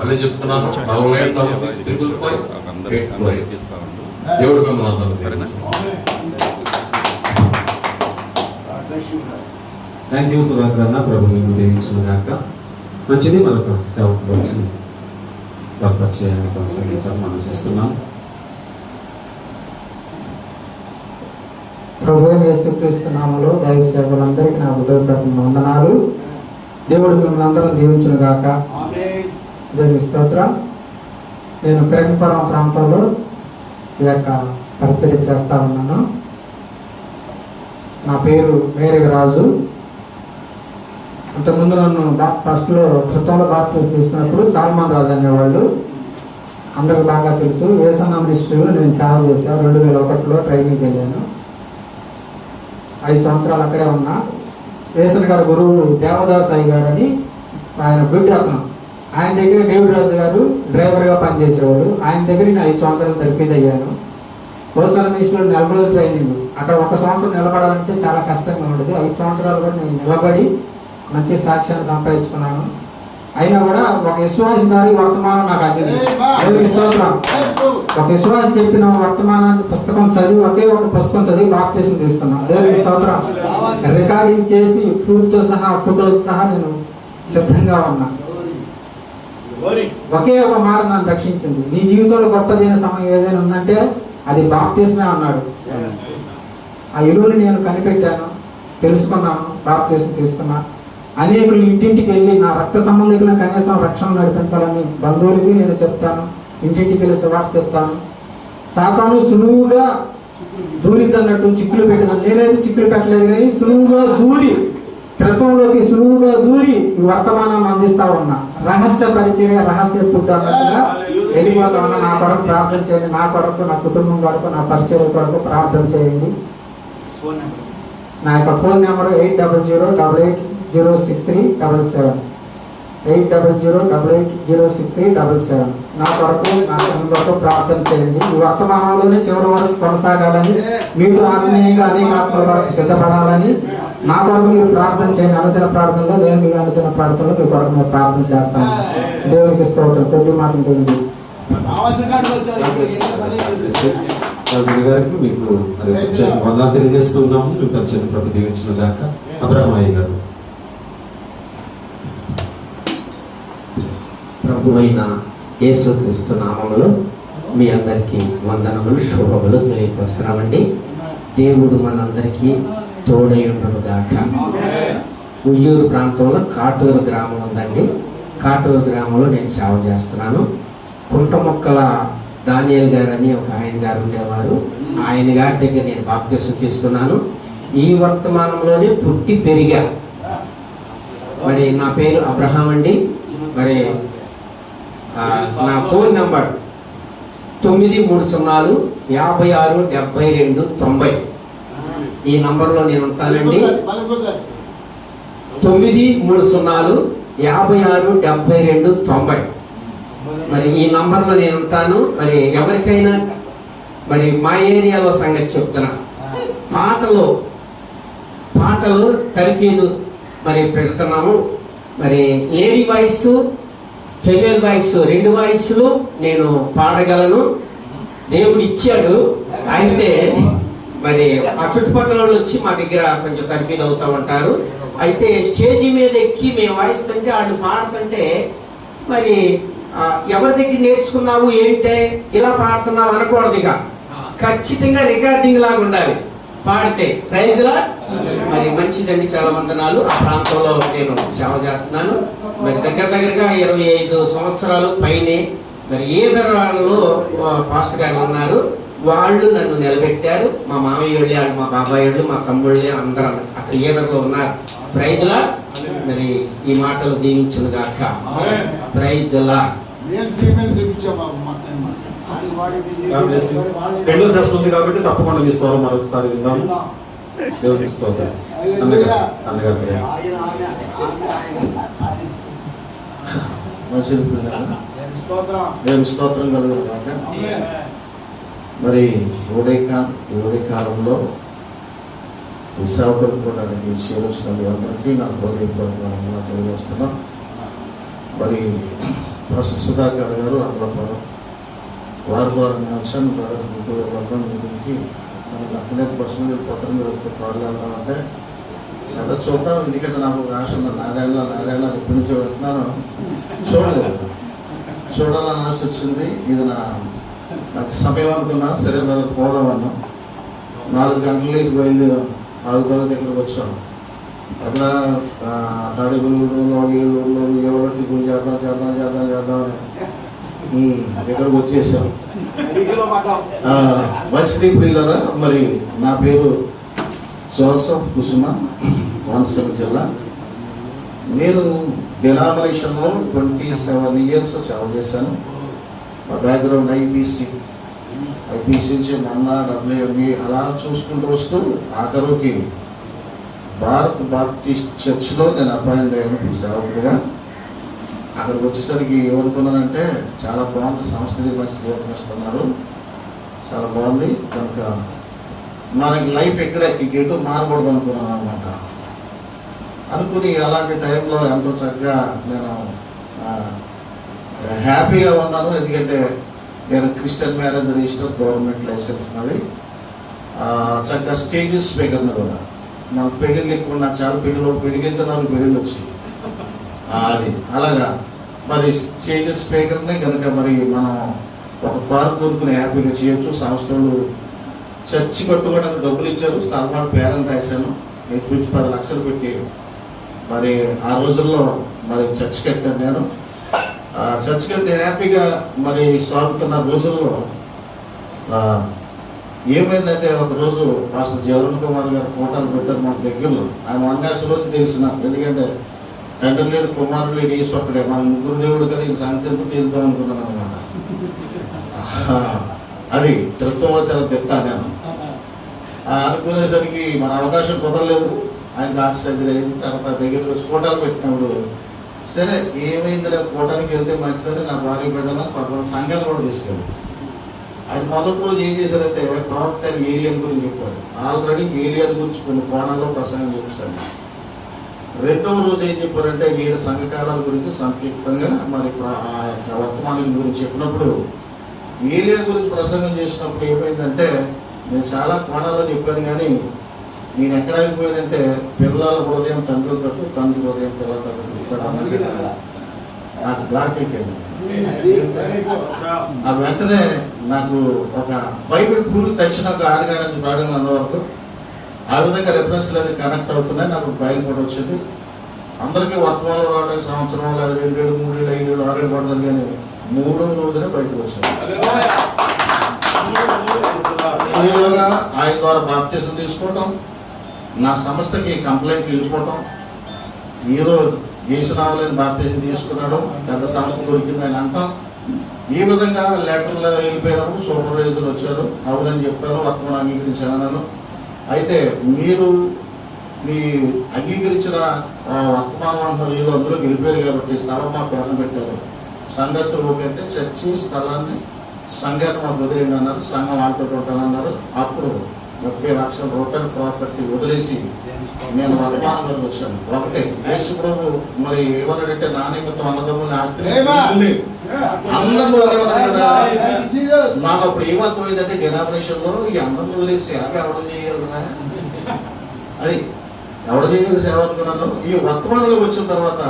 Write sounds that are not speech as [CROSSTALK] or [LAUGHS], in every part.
మళ్ళీ చెప్తున్నాను. Double nine double six triple five eight four eight దేవుడు మిమ్మల్ని అందరూ సరేనా? థ్యాంక్ యూ సుధాకర్ అన్న. ప్రభు మీకు దీవించిన గాక. మంచిది మరొక సేవకు వచ్చి పరిచయాన్ని కొనసాగించాలి మనం చేస్తున్నాం. ప్రభు అయిన యేసుక్రీస్తు నామములో దైవ సేవలందరికీ నా హృదయపూర్వక వందనాలు. దేవుడు మిమ్మల్ని అందరూ దీవించును గాక. దేవుని స్తోత్ర. నేను ప్రేమపురం ప్రాంతంలో ఈ యొక్క పరిచయం చేస్తా ఉన్నాను. నా పేరు మేరీ రాజు అంతకుముందు నన్ను ఫస్ట్లో క్రితంలో బాప్తీస్ తీసుకున్నప్పుడు సాల్మాన్ రాజు అనేవాళ్ళు. అందరికి బాగా తెలుసు. ఏసన్న మినిస్ట్రీలో నేను సేవ చేశాను రెండు వేల ఒకటిలో ట్రైనింగ్కి వెళ్ళాను. ఐదు సంవత్సరాలు అక్కడే ఉన్నా. వేసన్ గారు గురువు దేవదాస్ అయ్య గారని ఆయన బిడ్డ అతను. ఆయన దగ్గర డేవిడ్ రాజు గారు డ్రైవర్గా పనిచేసేవాడు. ఆయన దగ్గర నేను ఐదు సంవత్సరాలు తరఫీదు అయ్యాను. పోస్టల్ నెల రోజులు ట్రైనింగ్. అక్కడ ఒక సంవత్సరం నిలబడాలంటే చాలా కష్టంగా ఉండేది. ఐదు సంవత్సరాలు కూడా నేను నిలబడి మంచి సాక్ష్యాన్ని సంపాదించుకున్నాను. అయినా కూడా ఒక విశ్వాసదారి వర్తమానం నాకు అందింది. స్తోత్రం. ఒక విశ్వాస చెప్పిన వర్తమానాన్ని పుస్తకం చదివి ఒకే ఒక పుస్తకం చదివి బాప్తీసం తీసుకున్నాను. దేవునికి స్తోత్రం. రికార్డింగ్ చేసి ప్రూఫ్తో సహా ఫోటోలతో సహా నేను సిద్ధంగా ఉన్నా. ఒకే ఒక మాట నన్ను రక్షించింది. నీ జీవితంలో గొప్పదైన సమయం ఏదైనా ఉందంటే అది బాప్తిస్మే అన్నాడు. ఆ ఎరువులు నేను కనిపెట్టాను తెలుసుకున్నాను బాప్తిస్మ తీసుకున్నాను అనేకులు ఇంటింటికి వెళ్ళి నా రక్త సంబంధికులను కనీసం రక్షణ నడిపించాలని బంధువులకి నేను చెప్తాను ఇంటింటికి వెళ్ళి సువార్త చెప్తాను. సాతాను సులువుగా దూరిద్దన్నట్టు చిక్కులు పెట్టిన నేనైతే చిక్కులు పెట్టలేదు కానీ సులువుగా దూరి క్రితంలోకి సులువుగా దూరి ఈ అందిస్తా ఉన్నా. రహస్య పరిచర్య రహస్య పుట్టు వెళ్ళిపోతా ఉన్నా నా కొరకు ప్రార్థన చేయండి. నా కొరకు నా కుటుంబం కొరకు నా పరిచర్య కొరకు ప్రార్థన చేయండి. నా యొక్క phone number eight double zero double eight zero six three double seven. Eight double zero double eight zero six three double seven. నా కొరకు నా కుటుంబం కొరకు ప్రార్థన చేయండి. ఈ వర్తమానంలోనే చివరి వరకు కొనసాగాలని మీరు ఆత్మీయంగా అనేక ఆత్మల వరకు సిద్ధపడాలని నా కొరకు మీరు ప్రార్థన చేయండి. అనుదిన ప్రార్థనలో నేను మీకు అనుదిన ప్రార్థనలో మీ కొరకు మేము ప్రార్థన చేస్తాను దేవునికి స్తోత్రం. కొద్ది మాటలు తెలియదు గారికి మీకు మరి ప్రత్యేక వందనాలు తెలియజేస్తున్నాము మీ పరిచయం ప్రభు దీవించిన గాక. అబ్రహ్మయ్య గారు. ప్రభు అయిన యేసుక్రీస్తు నామములో మీ అందరికీ వందనములు శుభములు తెలియపరుస్తున్నామండి దేవుడు మనందరికీ తోడై గాక ఉయ్యూరు ప్రాంతంలో కాటూరు గ్రామం ఉందండి. కాటూరు గ్రామంలో నేను సేవ చేస్తున్నాను. కుంటమొక్కల దానియల్ గారు అని ఒక ఆయన గారు ఉండేవారు. ఆయన గారి దగ్గర నేను బాప్తీసం తీసుకున్నాను. ఈ వర్తమానంలోనే పుట్టి పెరిగా. మరి నా పేరు అబ్రహాం అండి. మరి నా ఫోన్ నంబర్ తొమ్మిది మూడు సున్నాలు యాభై ఆరు డెబ్బై రెండు తొంభై. ఈ నంబర్లో నేను ఉంటానండి. తొమ్మిది మూడు సున్నాలు యాభై ఆరు డెబ్బై రెండు తొంభై. మరి ఈ నంబర్లో నేను ఉంటాను. మరి ఎవరికైనా మరి మా ఏరియాలో సంగతి చెప్తున్నా. పాటలు పాటలు తరిఫీదు మరి పెడుతున్నాము. మరి లేడీ వాయిస్ ఫెమేల్ వాయిస్ రెండు వాయిస్లు నేను పాడగలను. దేవుడు ఇచ్చాడు అయితే మరి ఆ చుట్టుపక్కల వాళ్ళు వచ్చి మా దగ్గర కొంచెం కన్ఫ్యూజ్ అవుతా ఉంటారు. అయితే స్టేజీ మీద ఎక్కి మేము వాయిస్తుంటే వాళ్ళు పాడుతుంటే మరి ఎవరి దగ్గర నేర్చుకున్నావు ఏంటే ఇలా పాడుతున్నావు అనకూడదు ఇక. ఖచ్చితంగా రికార్డింగ్ లాగా ఉండాలి పాడితే. ప్రైజ్లా మరి మంచిదండి చాలా వందనాలు. ఆ ప్రాంతంలో నేను సేవ చేస్తున్నాను. మరి దగ్గర దగ్గరగా ఇరవై ఐదు సంవత్సరాలు పైనే మరి ఈదరాల్లో పాస్టర్ గారు ఉన్నారు. వాళ్ళు నన్ను నిలబెట్టారు. మా మామయ్య వాళ్ళు మా బాబాయ్ వాళ్ళు మా తమ్ముళ్ళు అందరూ అక్కడ ఈదరలో ఉన్నారు. ప్రైజ్లా మరి ఈ మాటలు దీవించును గాక. ప్రైజ్లా. రెండో సెషన్ ఉంది కాబట్టి తప్పకుండా మీ స్వరం మరొకసారి విందాము దేవునికి స్తోత్రం. అన్నగారు అన్నగారు మంచిది. దేవుని స్తోత్రం. కలుగును గాక. మరి ఉదయకాల ఉదయకాలంలో ఈ సేవకులు కూడా చేరుస్తున్న మీ అందరికీ నా హృదయపూర్వక వందనాలు తెలియజేస్తున్నాం. మరి పాస్టర్ సుధాకర్ గారు అమలాపురం వారు వారు వచ్చాను బ్రదర్ గుంటూరు వెళ్ళడం మీటింగ్కి అక్కడే పర్సనల్ మీద వెళ్ళిపోతారు మీరు వస్తే కార్లో వెళ్దామంటే సరే చూద్దాం. ఎందుకంటే నాకు ఆశ ఉంది. నాదేళ్ళ నాదేళ్ళ ఇప్పటి నుంచో వెళ్తున్నాను చూడలేదు. చూడాలని ఆశ వచ్చింది. ఇది నా నాకు సమయం అనుకున్నా సరే బ్రదర్ పోదాం అన్నా. నాలుగు గంటలకి నుంచి బయలుదేరాం. ఆరు ఇక్కడికి ఇక్కడికి అట్లా అక్కడ తాడిగుళ్ళు లోగిళ్ళు ఎవరో గురి చేద్దాం చేద్దాం చేద్దాం చేద్దాం అని. ఇక్కడికి వచ్చేసాం. వైసీపీ ప్రియులరా మరి నా పేరు జోసఫ్ కుసుమ కోనసీమ జిల్లా. నేను డినామినేషన్లో ట్వంటీ సెవెన్ ఇయర్స్ సేవ చేశాను. మా బ్యాక్గ్రౌండ్ ఐబీసీ ఐపీసీ నుంచి మొన్న అలా చూసుకుంటూ వస్తూ ఆఖరుకి భారత్ బాప్టిస్ట్ చర్చ్లో నేను అపాయింట్ అయ్యాను సేవకుడిగా. అక్కడికి వచ్చేసరికి ఏమనుకున్నానంటే చాలా బాగుంది సంస్థకి మంచి ప్రయత్నిస్తున్నారు చాలా బాగుంది కనుక మనకి లైఫ్ ఎక్కడ ఎటు మారకూడదు అనుకున్నాను అనమాట అనుకుని అలాంటి టైంలో ఎంతో చక్కగా నేను హ్యాపీగా ఉన్నాను. ఎందుకంటే నేను Christian marriage register government licence నాది. చక్కగా స్టేజెస్ స్పీకర్ని కూడా. నా పెళ్ళిళ్ళు ఎక్కువ నాకు చాలా పెళ్ళిలో పెళ్ళికింత నాలుగు పెళ్ళిళ్ళు వచ్చాయి. అది. అలాగా. మరి స్టేజెస్ స్పీకర్ని కనుక మరి మనం ఒక పార్క్ కోరుకుని హ్యాపీగా చేయొచ్చు. సంస్థలు చర్చి కట్టుకోవడానికి డబ్బులు ఇచ్చారు. స్థలం పేరెంట్ రాశాను. హెచ్పించి పది లక్షలు పెట్టి మరి ఆ రోజుల్లో మరి చర్చ్ కట్టాను నేను. చర్చ్ కంటే హ్యాపీగా మరి సాగుతున్న రోజుల్లో ఏమైందంటే ఒక రోజు మాస్టర్ జగన్ కుమార్ గారు కోటాలు పెట్టారు మన దగ్గరలో ఆయన వన్యాసలోకి తెలిసిన ఎందుకంటే తండ్రి లేడు కుమారుడు లేడు ఈశ్వరుడే మన ముగ్గురు దేవుడు కదా ఈ సంకల్పం తీద్దాం అనుకున్నాను అనమాట అది తృప్తంలో చాలా తిట్టా నేను. అనుకునేసరికి మన అవకాశం కుదరలేదు. ఆయన ఆక్సిజన్ అయిన తర్వాత దగ్గరికి వచ్చి కోటాలు పెట్టినప్పుడు సరే ఏమైందిలే? కోటానికి వెళ్తే మంచిదని నా భార్య బిడ్డల కొంతమంది సంఘాలు కూడా తీసుకెళ్ళి ఆయన మొదటి రోజు ఏం చేశారంటే ప్రవక్త అయిన ఏలియన్ గురించి చెప్పారు. ఆల్రెడీ ఏలియన్ గురించి కొన్ని కోణాల్లో ప్రసంగం చూపిస్తాను రెండవ రోజు ఏం చెప్పారంటే వీళ్ళ సంఘకాలాల గురించి సంక్షిప్తంగా మరి ఆ యొక్క వర్తమానం గురించి చెప్పినప్పుడు ఏలియా గురించి ప్రసంగం చేసినప్పుడు ఏమైందంటే నేను చాలా కోణాల్లో చెప్పాను కానీ నేను ఎక్కడ అయిపోయానంటే పిల్లల హృదయం తండ్రి తట్టు తండ్రి హృదయం పిల్లల తట్టు నాకు బ్లాక్ అయిపోయింది. ఆ వెంటనే నాకు ఒక బైబిల్ పూలు తెచ్చినాక ఆదిగా నుంచి ప్రాణంగా అన్న వరకు ఆ విధంగా రెఫరెన్స్లు అన్ని కనెక్ట్ అవుతున్నాయి నాకు బయలు కూడా వచ్చింది. అందరికీ వర్తమానం రావడానికి సంవత్సరం లేదా రెండు ఏడు మూడు ఏడు ఐదు ఏడు ఆరు ఏడు పడుతుంది కానీ మూడో రోజునే బయటకు వచ్చాను. ఈలోగా ఆయన ద్వారా బాప్తీసం తీసుకోవటం నా సంస్థకి కంప్లైంట్ వెళ్ళిపోవటం ఏదో చేసినావులేని భారతదేశం తీసుకున్నాడు పెద్ద సంస్థ దొరికింది అని అంటాం. ఈ విధంగా లెటర్లో వెళ్ళిపోయినప్పుడు సూపర్వైజర్ వచ్చారు అవునని చెప్పారు వర్తమానం అంగీకరించాను నన్ను అయితే మీరు మీ అంగీకరించిన వర్తమానం అంటారు ఏదో అందులో గెలిపారు కాబట్టి స్థలం మాకు పేదం పెట్టారు. సంఘస్థులు ఓకంటే చర్చి స్థలాన్ని సంఘాన్ని మాకు వదిలేయండి అన్నారు సంఘం వాళ్ళతో ఉంటానన్నారు. అప్పుడు ముప్పై లక్షల రూపాయల ప్రాపర్టీ వదిలేసి నేను వర్తమానంలోకి వచ్చాను. ఒకటి యేసు ప్రభు మరి ఏమన్నాడంటే నా నిమిత్తం అన్నదమ్ముల్ని ఆస్తి. అందరం కదా? నాకు అప్పుడు ఏమర్థమైందంటే డినామినేషన్లో ఈ అందరం వదిలేసి సేవ ఎవడో చేయగలరా అది ఎవడ చేయగల సేవ అనుకున్నాను? ఈ వర్తమానంలో వచ్చిన తర్వాత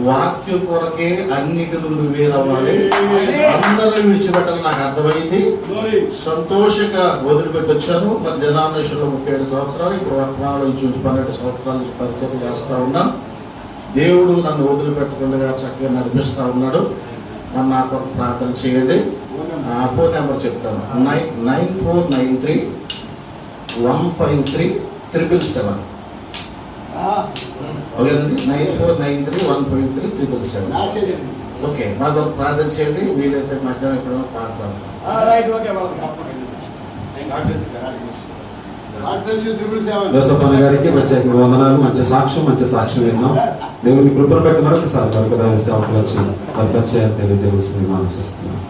వాక్యం కొరకే అన్నిటి నుండి వేరవ్వాలి. అందరిని విడిచిపెట్టాలని నాకు అర్థమైంది. సంతోషంగా వదిలిపెట్టి వచ్చాను మరి డినామినేషన్లో ముప్పై ఏడు సంవత్సరాలు ఇప్పుడు వర్తమానంలో చూసి పన్నెండు సంవత్సరాల నుంచి పరిచయం చేస్తా ఉన్నా. దేవుడు నన్ను వదిలిపెట్టకుండా చక్కగా నడిపిస్తా ఉన్నాడు. మరి నా కొరకు ప్రార్థన చేయండి. ఫోన్ నెంబర్ చెప్తాను. Nine nine four nine three one five three triple seven. ఓకేనండి nine four nine three one five three triple seven. Okay మా కొరకు ప్రార్థన చేయండి. వీలైతే మధ్యాహ్నం ఎప్పుడైనా పాట పాడతాం గారికి ప్రత్యేక వందనాలు. మంచి సాక్ష్యం మంచి సాక్ష్యం విన్నాం. దేవుని కృపను బట్టి మరొకసారి మరొకదాని సేవకులు వచ్చి వారి పరిచయాన్ని తెలియజేయవలసింది మనం చూస్తున్నాం.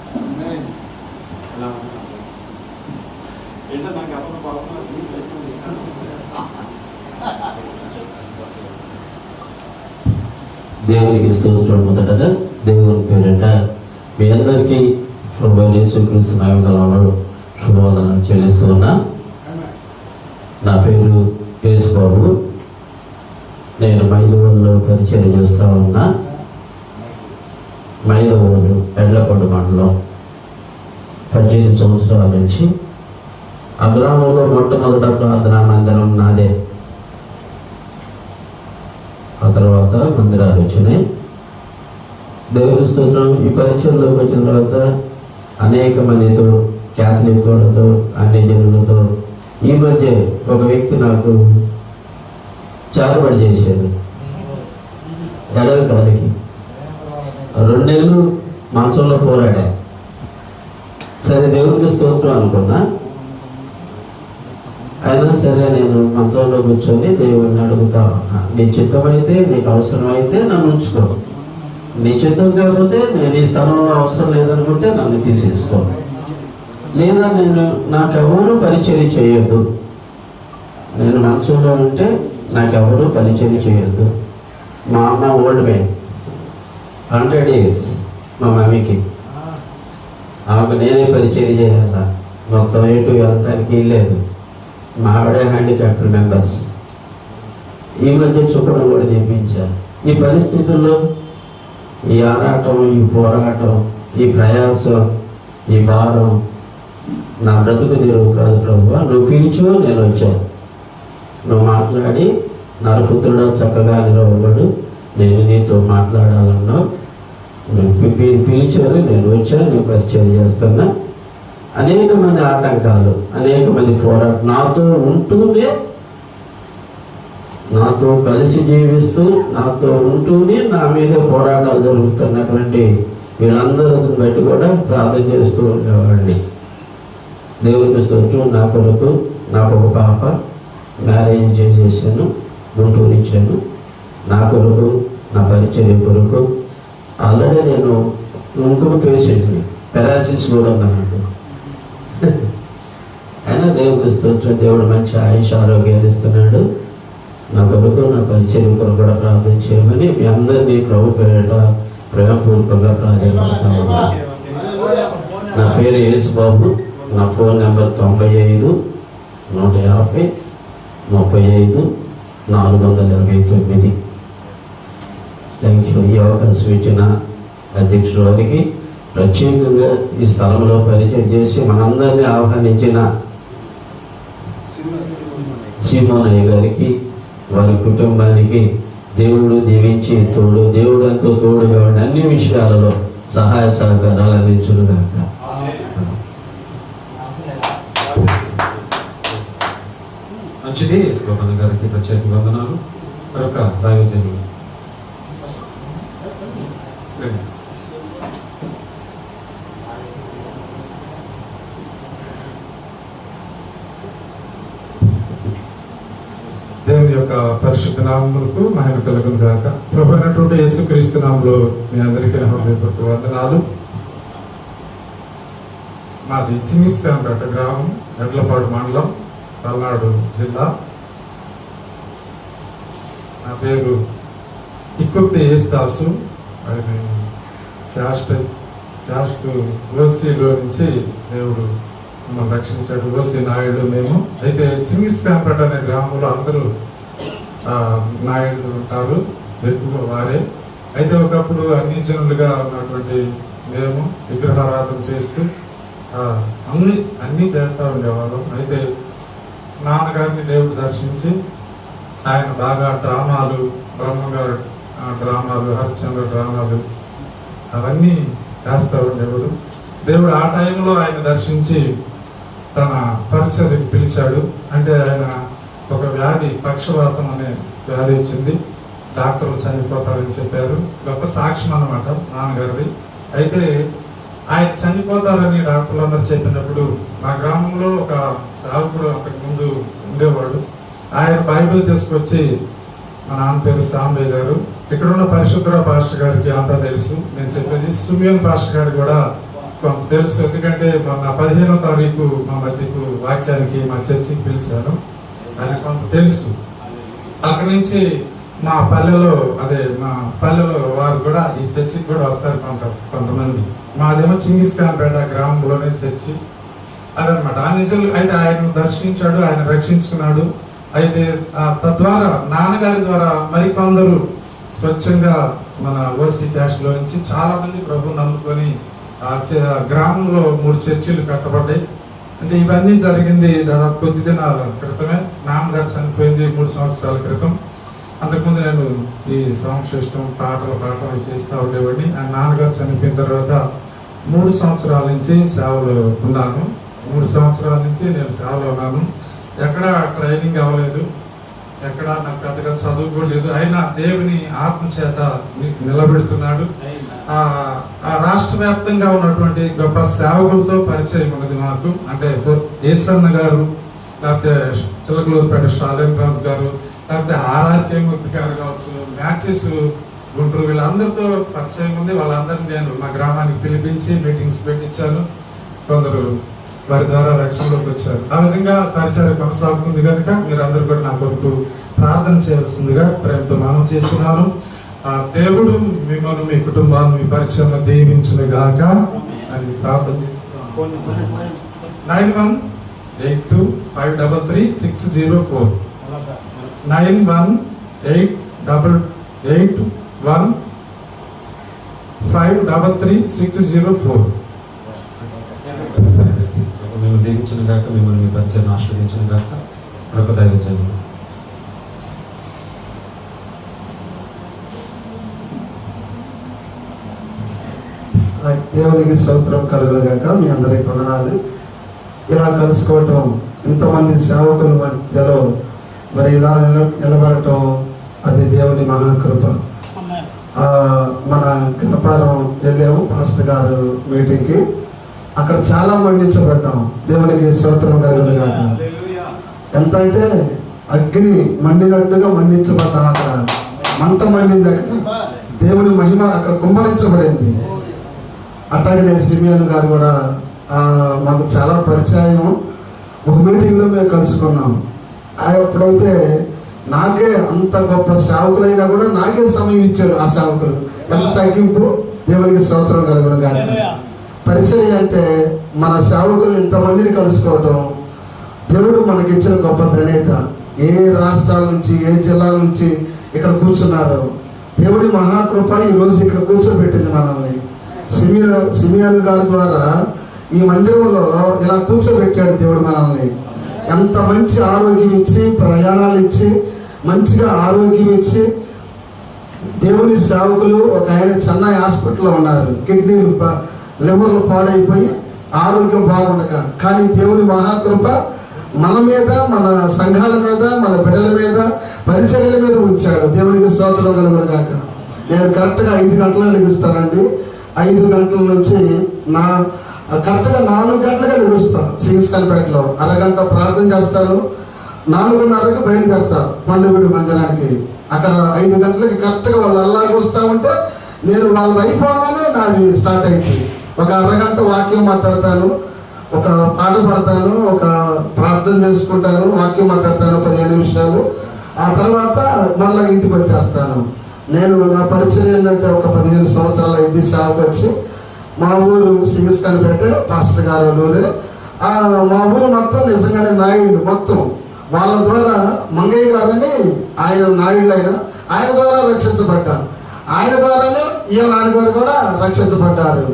దేవునికి స్తోత్రం మొదటగా దేవుని పేరిట మీ అందరికీ ప్రభు యేసుక్రీస్తు నాయకులలో శుభవందనాలు చెల్లిస్తున్నా నా పేరు యేసుబాబు. నేను మైదవోలులో పరిచయం చేస్తూ ఉన్నా. మైదవోలు ఎడ్లపొడు మండలం పద్దెనిమిది సంవత్సరాల నుంచి. ఆ గ్రామంలో మొట్టమొదట ప్రార్థనా మందిరం నాదే. తర్వాత మందిరాలు వచ్చినాయి దేవుని స్తోత్రం ఈ పరిచయంలోకి వచ్చిన తర్వాత అనేక మందితో క్యాథలిక్ వాళ్ళతో అన్ని జనులతో ఈ మధ్య ఒక వ్యక్తి నాకు చారబడి చేశాడు. ఎడవ కాలికి రెండేళ్ళు మంచంలో పోరాడా సరే దేవునికి స్తోత్రం అనుకున్నా అయినా సరే నేను మంత్రంలో కూర్చొని దేవుడిని అడుగుతా ఉన్నా. నీ చిత్తమైతే నీకు అవసరమైతే నన్ను ఉంచుకో. నీ చిత్తం కాకపోతే నేను ఈ స్థలంలో అవసరం లేదనుకుంటే నన్ను తీసేసుకో. లేదా నేను నాకెవరూ పరిచయం చేయొద్దు. నేను మంచంలో ఉంటే నాకెవరూ పరిచయం చేయొద్దు. మా అమ్మ ఓల్డ్ మ్యాన్ హండ్రెడ్ ఇయర్స్ మా మమ్మీకి. ఆమెకు నేనే పరిచయం చేయాలా? మొత్తం ఎటు వెళ్ళటానికి లేదు. మా ఆవిడ హ్యాండిక్యాప్డ్ మెంబర్స్ ఈ మధ్య చుక్కడం కూడా చేయించారు ఈ పరిస్థితుల్లో ఈ ఆరాటం ఈ పోరాటం ఈ ప్రయాసం ఈ భారం నా బ్రతుకు తెరువు కాదు ప్రభు. నువ్వు పిలిచు నేను వచ్చాను నువ్వు మాట్లాడి నరపుత్రుడు చక్కగా నిలవబడు నేను నీతో మాట్లాడాలన్నావు నువ్వు పిలిచారు నేను వచ్చాను నేను పరిచయం చేస్తున్నా. అనేక మంది ఆటంకాలు అనేక మంది పోరాట నాతో ఉంటూనే నాతో కలిసి జీవిస్తూ నాతో ఉంటూనే నా మీద పోరాటాలు జరుగుతున్నటువంటి వీళ్ళందరూ బట్టి కూడా ప్రార్థన చేస్తూ ఉండేవాడిని. దేవుడికి స్తోత్రం నా కొడుకు నాకు ఒక పాప మ్యారేజ్ చేసేసాను గుంటూరు ఇచ్చాను. నా కొరకు నా పరిచర్య కొరకు ఆల్రెడీ నేను ఇంకొక పేషెంట్ని పెరాసిస్ కూడా ఉంది [LAUGHS] అయినా దేవుడికి స్తోత్రం దేవుడు మంచి ఆయుష్ ఆరోగ్యాలు ఇస్తున్నాడు. నా కొరకు నా పరిచయం కొరకు కూడా ప్రార్థన చేయమని మీ అందరినీ ప్రభు పేరిట ప్రేమపూర్వకంగా ప్రాధాన్యపడతా ఉన్నా నా పేరు యేసుబాబు. నా ఫోన్ నెంబర్ తొంభై ఐదు నూట యాభై ముప్పై ఐదు నాలుగు వందల ఇరవై తొమ్మిది. థ్యాంక్ యూ ఈ అవకాశం ఇచ్చిన అధ్యక్షుడు వారికి ప్రత్యేకంగా ఈ స్థలంలో పరిచయం చేసి మనందరినీ ఆహ్వానించిన సీమానయ్య గారికి వారి కుటుంబానికి దేవుడు దీవించి తోడు దేవుడు ఎంతో తోడు ఉండి అన్ని విషయాలలో సహాయ సహకారాలు అందించునుగాక మంచిది యేసుప్రభు గారికి ప్రత్యేక వందనాలు. మరొక దైవజనులు దేవుని యొక్క పరిశుద్ధ నామములకు మహిమ కలుగును గాక. ప్రభు అయినటువంటి యేసుక్రీస్తు నామంలో మీ అందరికీ హృదయపూర్వక వందనాలు. మాది చిన్నిస్కాంపేట గ్రామం ఎడ్లపాడు మండలం పల్నాడు జిల్లా. నా పేరు ఇక్కుర్తి యేసుదాసు. మరి నేను క్యాస్ట్ క్యాస్ట్ ఓసీలో నుంచి దేవుడు మమ్మల్ని రక్షించాడు. ఓసీ నాయుడు మేము. అయితే చింగిస్కాంపేట అనే గ్రామంలో అందరూ నాయకులు నాయుడు ఉంటారు. ఎక్కువ వారే. అయితే ఒకప్పుడు అన్ని జనులుగా ఉన్నటువంటి మేము విగ్రహారాధన చేస్తూ అన్ని అన్నీ చేస్తూ ఉండేవాళ్ళం. అయితే నాన్నగారిని దేవుడు దర్శించి ఆయన బాగా డ్రామాలు బ్రహ్మగారు డ్రామాలు హరిశ్చంద్ర డ్రామాలు అవన్నీ వేస్తూ ఉండేవాడు. దేవుడు ఆ టైంలో ఆయన దర్శించి తన పరిచర్యకి పిలిచాడు. అంటే ఆయన ఒక వ్యాధి పక్షవాతం అనే వ్యాధి వచ్చింది. డాక్టర్లు చనిపోతారని చెప్పారు. గొప్ప సాక్ష్యం అనమాట నాన్నగారిది. అయితే ఆయన చనిపోతారని డాక్టర్లు అందరూ చెప్పినప్పుడు మా గ్రామంలో ఒక సేవకుడు అంతకు ముందు ఉండేవాడు. ఆయన బైబిల్ తీసుకొచ్చి మా నాన్న పేరు సాంబయ్య గారు. ఇక్కడ ఉన్న పరిశుద్ధరావు పాస్టర్ గారికి అంతా తెలుసు. నేను చెప్పేది సుమియన్ పాస్టర్ గారికి కూడా కొంత తెలుసు. ఎందుకంటే మొన్న పదిహేనో తారీఖు మా మధ్యకు వాక్యానికి మా చర్చికి పిలిచాను. ఆయన కొంత తెలుసు. అక్కడి నుంచి మా పల్లెలో అదే మా పల్లెలో వారు కూడా ఈ చర్చికి కూడా వస్తారు కొంత కొంతమంది. మాదేమో చింగిస్ గ్రామంలోనే చర్చి. అదనమాట ఆ నిజాలు అయితే ఆయన దర్శించాడు ఆయన రక్షించుకున్నాడు. అయితే తద్వారా నాన్నగారి ద్వారా మరికొందరు స్వచ్ఛంగా మన ఓసీ క్యాష్లో నుంచి చాలామంది ప్రభు నమ్ముకొని గ్రామంలో మూడు చర్చిలు కట్టబడ్డాయి. అంటే ఇవన్నీ జరిగింది దాదాపు కొద్ది దినాల క్రితమే. నాన్నగారు చనిపోయింది మూడు సంవత్సరాల క్రితం. అంతకుముందు నేను ఈ సాంగ్ సిస్టమ్ పాటలు పాడటం చేస్తూ ఉండేవాడిని. ఆ నాన్నగారు చనిపోయిన తర్వాత మూడు సంవత్సరాల నుంచి సేవలో ఉన్నాను. మూడు సంవత్సరాల నుంచి నేను సేవలో ఉన్నాను. ఎక్కడ ట్రైనింగ్ అవ్వలేదు. ఎక్కడ నాకు పెద్దగా చదువు కూడా లేదు. అయినా దేవుని ఆత్మ చేత నిలబెడుతున్నాడు. రాష్ట్ర వ్యాప్తంగా ఉన్నటువంటి గొప్ప సేవకులతో పరిచయం ఉన్నది నాకు అంటే ఏసన్న గారు లేకపోతే చిలకలూరుపేట షాలేం రాజు గారు లేకపోతే ఆర్ఆర్కే మూర్తి గారు కావచ్చు మ్యాచెస్ గుంటూరు వీళ్ళందరితో పరిచయం ఉంది. వాళ్ళందరినీ నేను మా గ్రామానికి పిలిపించి మీటింగ్స్ పెట్టించాను. కొందరు వారి ద్వారా రక్షణలోకి వచ్చారు. ఆ విధంగా పరిచయం కొనసాగుతుంది కనుక మీరు అందరూ కూడా నా కొరకు ప్రార్థన చేయాల్సిందిగా ప్రేమతో మనం చేస్తున్నాను. ఆ దేవుడు మిమ్మల్ని మీ కుటుంబాన్ని మీ పరిచయం దీవించిన గాక అని ప్రార్థన చేస్తున్నాను nine one eight two five double three six zero four. Nine one eight double eight one five double three six zero four. మేము దీవించిన గాక మిమ్మల్ని మీ పరిచయం ఆస్వాదించిన గాక మరొక దైవజనం దేవునికి సౌత్రం కలుగుగాక మీ అందరికి వందనాలు. ఇలా కలుసుకోవటం ఇంతమంది సేవకుల మధ్యలో మరి ఇలా నిల- నిలబడటం అది దేవుని మహాకృప. మన గణపారం వెళ్ళాము పాస్టర్ గారు మీటింగ్కి. అక్కడ చాలా మండించబడ్డాం. దేవునికి స్తోత్రం కలుగుగాక ఎంత అంటే అగ్ని మండినట్టుగా మండించబడ్డాం అక్కడ. మంట మండింది అక్కడ. దేవుని మహిమ అక్కడ కుంభరించబడింది అట్లాగే నేను సిమియన్ గారు కూడా మాకు చాలా పరిచయం ఒక మీటింగ్లో మేము కలుసుకున్నాం ఎప్పుడైతే నాకే అంత గొప్ప సేవకులైనా కూడా నాకే సమయం ఇచ్చాడు ఆ సేవకులు. ఎంత తగ్గింపు? దేవునికి స్తోత్రం కలగడం కానీ పరిచయం అంటే మన సేవకులు ఇంతమందిని కలుసుకోవటం. దేవుడు మనకి ఇచ్చిన గొప్ప ధన్యత. ఏ రాష్ట్రాల నుంచి ఏ జిల్లా నుంచి ఇక్కడ కూర్చున్నారు. దేవుడి మహాకృప ఈ రోజు ఇక్కడ కూర్చోబెట్టింది మనల్ని. సిమియన్ సిమియన్ గారి ద్వారా ఈ మందిరంలో ఇలా కూర్చోబెట్టాడు దేవుడు మనల్ని. ఎంత మంచి ఆరోగ్యం ఇచ్చి ప్రయాణాలు ఇచ్చి మంచిగా ఆరోగ్యం ఇచ్చి దేవుని సేవకులు ఒక ఆయన చెన్నై హాస్పిటల్లో ఉన్నారు. కిడ్నీలు లివర్లు పాడైపోయి ఆరోగ్యం బాగుండగా కానీ దేవుని మహాకృప మన మీద మన సంఘాల మీద మన బిడ్డల మీద పరిచర్యల మీద ఉంచాడు. దేవునికి స్తోత్రం కలుగును కాక నేను కరెక్ట్గా ఐదు గంటలకు లెగుస్తానండి. ఐదు గంటల నుంచి నా కరెక్ట్గా నాలుగు గంటలుగా నిలుస్తా సింగ్స్కల్పేటలో అరగంట ప్రార్థన చేస్తాను నాలుగున్నరకు బయలుదేరుతా పండుగడి మందిరానికి. అక్కడ ఐదు గంటలకి కరెక్ట్గా వాళ్ళు అల్లాకి వస్తా ఉంటే నేను వాళ్ళది అయిపోగానే నాది స్టార్ట్ అయింది ఒక అరగంట వాక్యం మాట్లాడతాను ఒక పాట పాడతాను ఒక ప్రార్థన చేసుకుంటాను వాక్యం మాట్లాడతాను పదిహేను నిమిషాలు. ఆ తర్వాత మళ్ళీ ఇంటికి వచ్చేస్తాను. నేను నా పరిచయం ఏంటంటే ఒక పదిహేను సంవత్సరాలు ఇది సేవకు వచ్చి మా ఊరు సింగస్కానిపేట పాస్టర్ గారు ఊరే మా ఊరు మొత్తం నిజంగానే నాయుడు మొత్తం. వాళ్ళ ద్వారా మంగయ్య గారని ఆయన నాయుడు ఆయన ఆయన ద్వారా రక్షించబడ్డారు ఆయన ద్వారానే ఈయన నాన్నగారు కూడా రక్షించబడ్డారు.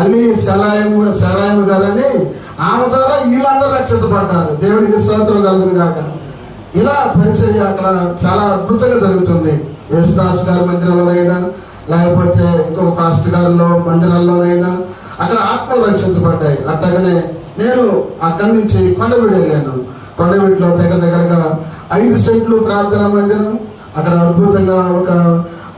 అల్లి శరాయము శరాయము గారని ఆమె ద్వారా వీళ్ళందరూ రక్షించబడ్డారు. దేవుడికి స్తోత్రం కలుగును కాక ఇలా పరిచయం అక్కడ చాలా అద్భుతంగా జరుగుతుంది. యేసుదాస్ గారి మందిరంలో అయినా లేకపోతే ఇంకొక పాస్ట్ గారిలో మందిరాల్లోనైనా అక్కడ ఆత్మలు రక్షించబడ్డాయి. అట్లాగనే నేను అక్కడి నుంచి కొండవీడు వెళ్ళాను. కొండవీటిలో దగ్గర దగ్గరగా ఐదు సెంట్లు ప్రార్థన మందిరం అక్కడ అద్భుతంగా ఒక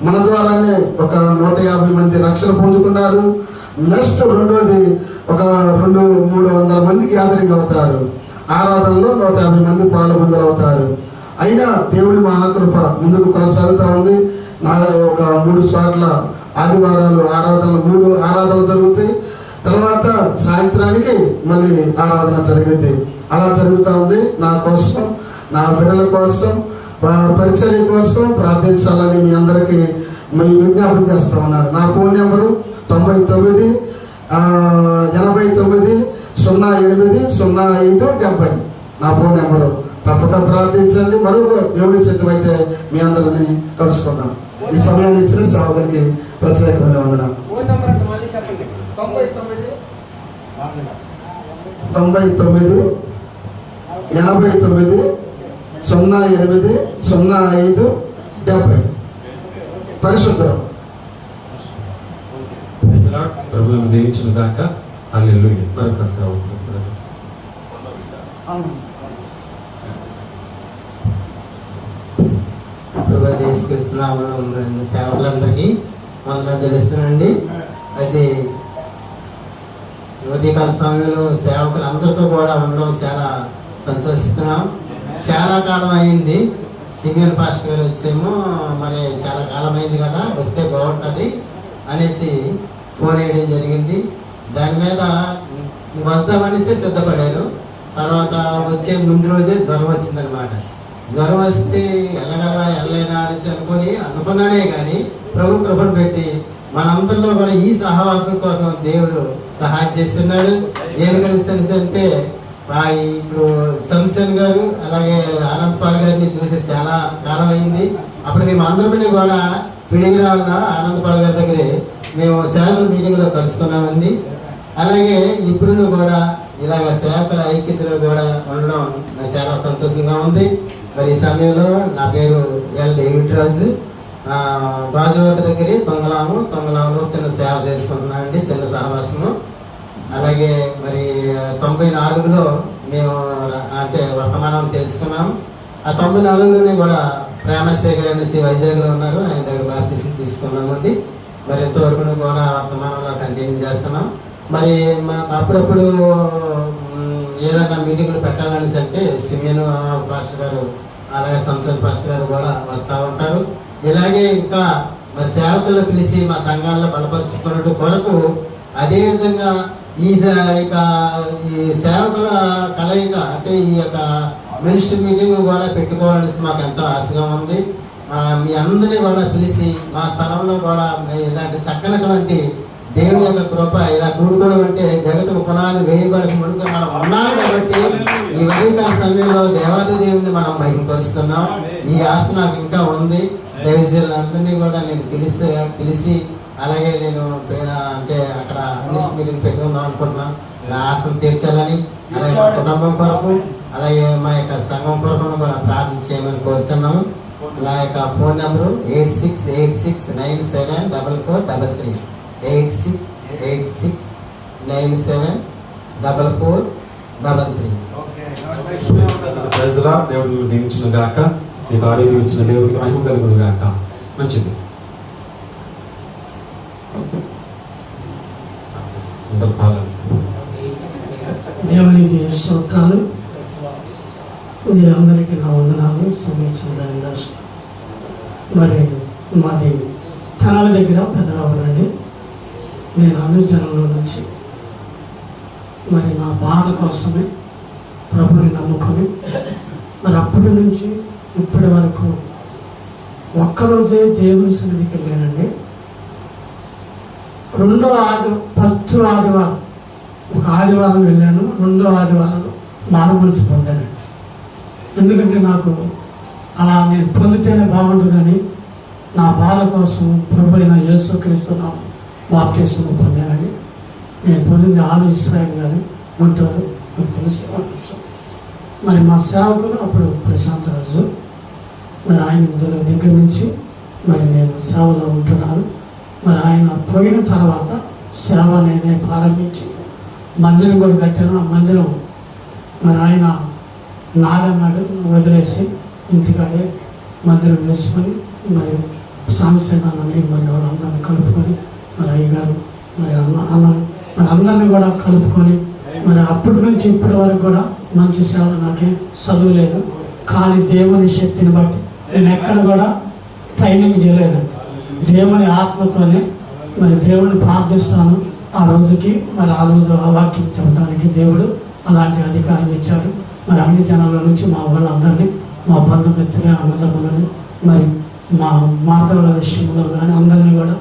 మన ద్వారానే ఒక నూట యాభై మంది రక్షణ పొందుకున్నారు. నెక్స్ట్ రెండోది ఒక రెండు మూడు వందల మంది గ్యాదరింగ్ అవుతారు. ఆరాధనలో నూట యాభై మంది పాల్గొందలు అవుతారు. అయినా దేవుడి మహాకృప ముందుకు కొనసాగుతూ ఉంది. నా ఒక మూడు చోట్ల ఆదివారాలు ఆరాధనలు మూడు ఆరాధనలు జరుగుతాయి. తర్వాత సాయంత్రానికి మళ్ళీ ఆరాధన జరుగుద్ది అలా జరుగుతూ ఉంది. నా కోసం నా బిడ్డల కోసం ప- పరిచర్య కోసం ప్రార్థించాలని మీ అందరికీ మరి విజ్ఞాపన చేస్తా ఉన్నారు నా ఫోన్ నెంబరు తొంభై తొమ్మిది ఎనభై తొమ్మిది సున్నా ఎనిమిది సున్నా ఐదు డెబ్బై. నా ఫోన్ నెంబరు. తప్పక ప్రార్థించండి. మరొక దేవుడి చిత్తమైతే మీ అందరిని కలుసుకుందాం. ఈ సమయాన్ని ఇచ్చిన సేవకులకి ప్రత్యేకమైన వందన. తొంభై తొమ్మిది ఎనభై తొమ్మిది సున్నా ఎనిమిది సున్నా ఐదు డెబ్బై. Lord. ప్రభు దీవించిన గాక. హల్లెలూయా మరొక సేవకుడు బ్రదర్. ప్రభు యేసుక్రీస్తునామంలో ఉందండి. సేవకులందరికీ వందనాలు చెల్లిస్తున్నానండి అయితే ఉదయకాల సమయంలో సేవకులు అందరితో కూడా ఉండడం చాలా సంతోషిస్తున్నాం. చాలా కాలం అయింది. సింగల్ పాస్ట్ గారు వచ్చేమో మరి చాలా కాలం అయింది కదా వస్తే బాగుంటుంది అనేసి ఫోన్ వేయడం జరిగింది. దాని మీద వద్దామనేసి సిద్ధపడాను. తర్వాత వచ్చే ముందు రోజే జ్వరం వచ్చిందనమాట. జ్వరం వస్తే వెళ్ళగల ఎల్లైనా అనేసి అనుకొని అనుకున్నానే కానీ ప్రభు కృపను పెట్టి మనందరిలో కూడా ఈ సహవాసం కోసం దేవుడు సహాయం చేస్తున్నాడు. నేను కలిసి అంటే ఇప్పుడు సంసన్ గారు అలాగే ఆనంద్ పాల్ గారిని చూసి చాలా కాలం అయింది అప్పుడు మేము అందరం కూడా పిడిగిరాళ్ళ ఆనంద్ పాల్ గారి దగ్గర మేము సేవల మీటింగ్లో కలుసుకున్నామండి. అలాగే ఇప్పుడు కూడా ఇలాగ సేవల ఐక్యతలో కూడా ఉండడం నాకు చాలా సంతోషంగా ఉంది. మరి ఈ సమయంలో నా పేరు ఎల్ డేవిడ్ రాజు గాజువాక దగ్గర తొంగలాము. తొంగలాములో చిన్న సేవ చేసుకుంటున్నాం అండి చిన్న సహవాసము. అలాగే మరి తొంభై నాలుగులో మేము అంటే వర్తమానం తెలుసుకున్నాము. ఆ తొంభై నాలుగులోనే కూడా ప్రేమశేఖర్ అనేసి వైజాగ్లో ఉన్నారు. ఆయన దగ్గర బాప్తీసం తీసుకున్నామండి. మరి ఎంతవరకు కూడా వర్తమానంలో కంటిన్యూ చేస్తున్నాం. మరి మా- అప్పుడప్పుడు ఏదైనా మీటింగ్లు పెట్టాలనేసి అంటే సిమియన్ పాస్టర్ గారు అలాగే సంసద్ పాస్టర్ గారు కూడా వస్తూ ఉంటారు. ఇలాగే ఇంకా మరి సేవకులను పిలిచి మా సంఘాల్లో బలపరుచుకున్నట్టు కొరకు అదేవిధంగా ఈ యొక్క ఈ సేవకుల కలయిక అంటే ఈ యొక్క మినిస్టర్ మీటింగ్ కూడా పెట్టుకోవాలనేసి మాకు ఎంతో ఆశగా ఉంది. మీ అందరినీ కూడా పిలిచి మా స్థలంలో కూడా ఇలాంటి చక్కనటువంటి దేవుని యొక్క కృప ఇలా కూడుకోవడం అంటే జగత్తుకు పునాది వేయబడక మునుపు మనం ఉన్నాం కాబట్టి ఈ ఉదయకాల సమయంలో దేవాది దేవుని మనం మహిమపరుస్తున్నాం ఈ ఆశ నాకు ఇంకా ఉంది. దైవజనులందరినీ కూడా నేను పిలిస్తే పిలిచి అలాగే నేను అంటే అక్కడ మినిస్టర్ మీటింగ్ పెట్టుకుందాం అనుకుంటున్నాను నా ఆశను తీర్చాలని అలాగే మా కుటుంబం కొరకు అలాగే మా యొక్క సంఘం కొరకు కూడా ప్రార్థన చేయమని కోరుచున్నాము. నా యొక్క phone number eight six eight six nine seven double four double three. Eight six eight six nine seven double four double three Lord. దేవుడు దీవించిన గాక మీకు ఆరోగ్యం ఇచ్చిన దేవుడికి మహిమ కలుగును గాక మంచిది. సందర్భాలను దేవునికి స్తోత్రాలు. మీ అందరికీ నా వందనాలు. సమీక్షణ దాని దర్శనం మరి మాది తెనాల దగ్గర పెదరావులండి నేను అన్ని జనంలో నుంచి మరి నా బాధ కోసమే ప్రభుని నమ్ముకొని మరి అప్పటి నుంచి ఇప్పటి వరకు ఒక్కరోజే దేవుని సన్నిధికి వెళ్ళానండి. రెండో ఆది ఫస్ట్ ఆదివారం ఒక ఆదివారం వెళ్ళాను. రెండో ఆదివారంలో మానమనసు పొందాను. ఎందుకంటే నాకు అలా నేను పొందితేనే బాగుంటుందని నా బాధ కోసం ప్రభు అయిన యేసుక్రీస్తు బాప్టిస్టం పొందానండి నేను పొందింది ఆరు ఇస్రాయల్ గారు గుంటూరు మీకు తెలిసి. మరి మా సేవకులు అప్పుడు ప్రశాంత్ రాజు. మరి ఆయన దగ్గర నుంచి మరి నేను సేవలో ఉంటున్నాను. మరి ఆయన పోయిన తర్వాత సేవ నేనే ప్రారంభించి మందిరం కూడా కట్టాను. ఆ మందిరం మరి ఆయన నాదన్నాడు వదిలేసి ఇంటికాడే మందిరం వేసుకొని మరి సాంసేనాన్ని మరి వాళ్ళందరినీ కలుపుకొని మరి అయ్యగారు మరి అమ్మ అన్న మరి అందరిని కూడా కలుపుకొని మరి అప్పటి నుంచి ఇప్పటి వరకు కూడా మంచి సేవ నాకేం చదువు లేదు. కానీ దేవుని శక్తిని బట్టి నేను ఎక్కడ కూడా ట్రైనింగ్ చేయలేదండి. దేవుని ఆత్మతోనే మరి దేవుని ప్రార్థిస్తాను. ఆ రోజుకి మరి ఆ రోజు ఆ వాక్యం చెప్పడానికి దేవుడు అలాంటి అధికారం ఇచ్చాడు. మరి అన్ని జనాల నుంచి మా వాళ్ళందరినీ మా బంధుమిత్రులే అన్నదమ్ములని మరి మా మాతల విషయంలో కానీ అందరినీ కూడా